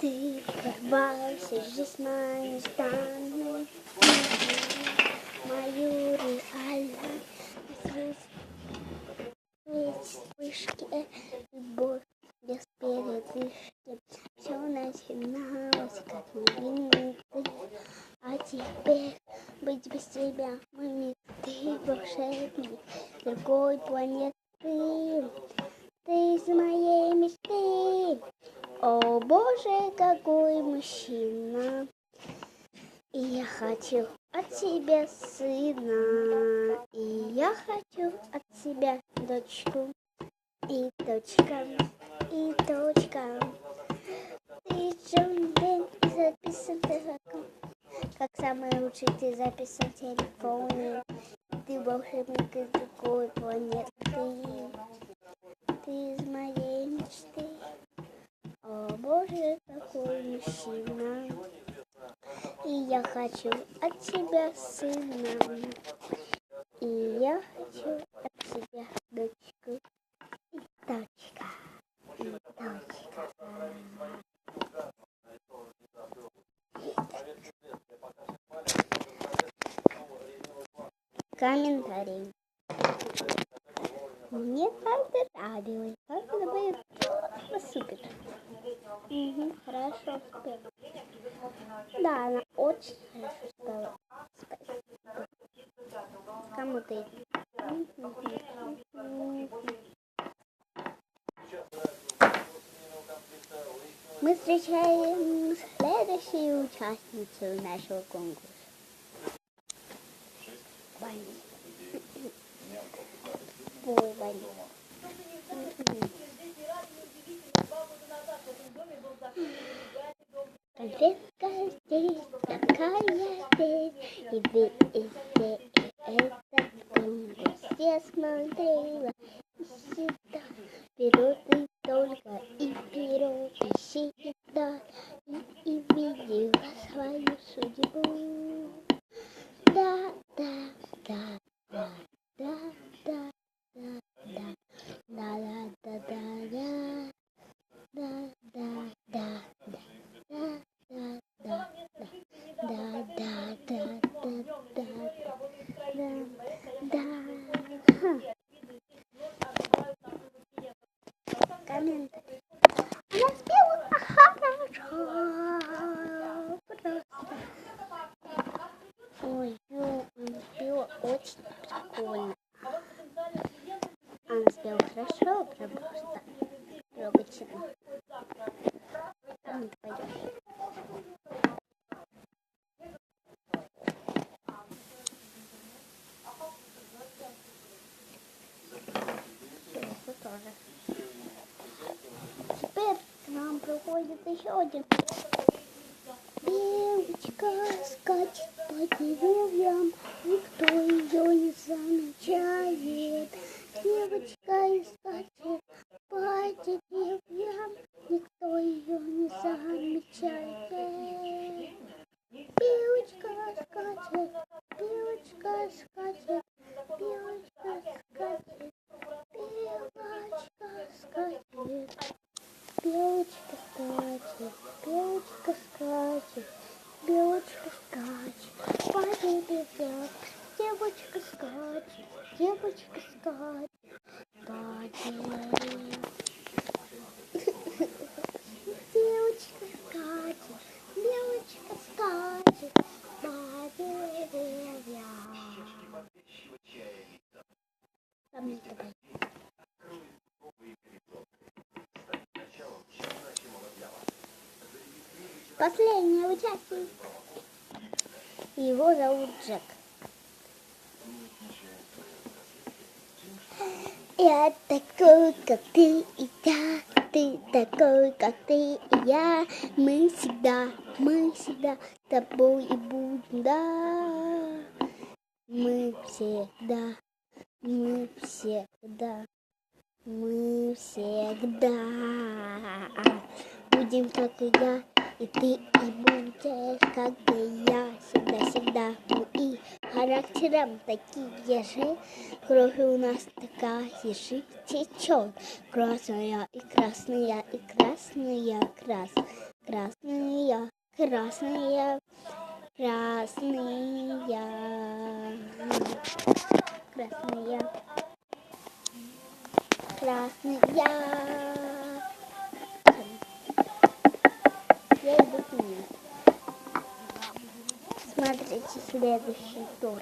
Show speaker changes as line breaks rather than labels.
Ты порвался жизнь моей станет мою реальность в вспышке любовь без передышки все начиналось как невинный ты а теперь быть без тебя мой мечты волшебник другой планеты ты из моей мечты о боже какой мужчина и я хочу от тебя сына, и я хочу от тебя дочку, и дочка, и дочка. Ты Джон записан как самый лучший ты записан в телефоне. Ты волшебник из другой планеты. Ты из моей мечты. О боже, какой мужчина. И я хочу от тебя сына. И я хочу от тебя дочку. И дочка. И дочка. Комментарий. Мне правда радио. Как это супер. Угу, хорошо, супер. Да, она очень хорошо спела. Кому ты? Мы встречаем следующую участницу нашего конкурса. Ваня. Ой, Ваня. If it is the end of the очень прикольно. Она спела хорошо, прям просто трогательно. Теперь к нам приходит еще один. Девочка скачет по деревьям, никто ее не замечает. Девочка скачет по деревьям, никто ее не замечает. Белочка скачет, белочка скачет, белочка скачет, белочка скачет. Белочка скачет, белочка скачет, белочка скачет, по деревьям. Девочка скачет, девочка деревьям. Девочка скачет, девочка скачет, по деревьям. Там не давай. Последний участник. Его зовут Джек. Я такой, как ты и я, ты такой, как ты и я. Мы всегда, мы всегда с тобой и будем, да. Мы всегда, мы всегда, мы всегда будем, как и я, и ты, и будешь, как и я, всегда-всегда. Мы и Характером такие ежи, кровь у нас такая ежи течет. Красная и красная и красная крас, красная, красная, красная, красная, красная. Я иду к нему смотрите следующий тур.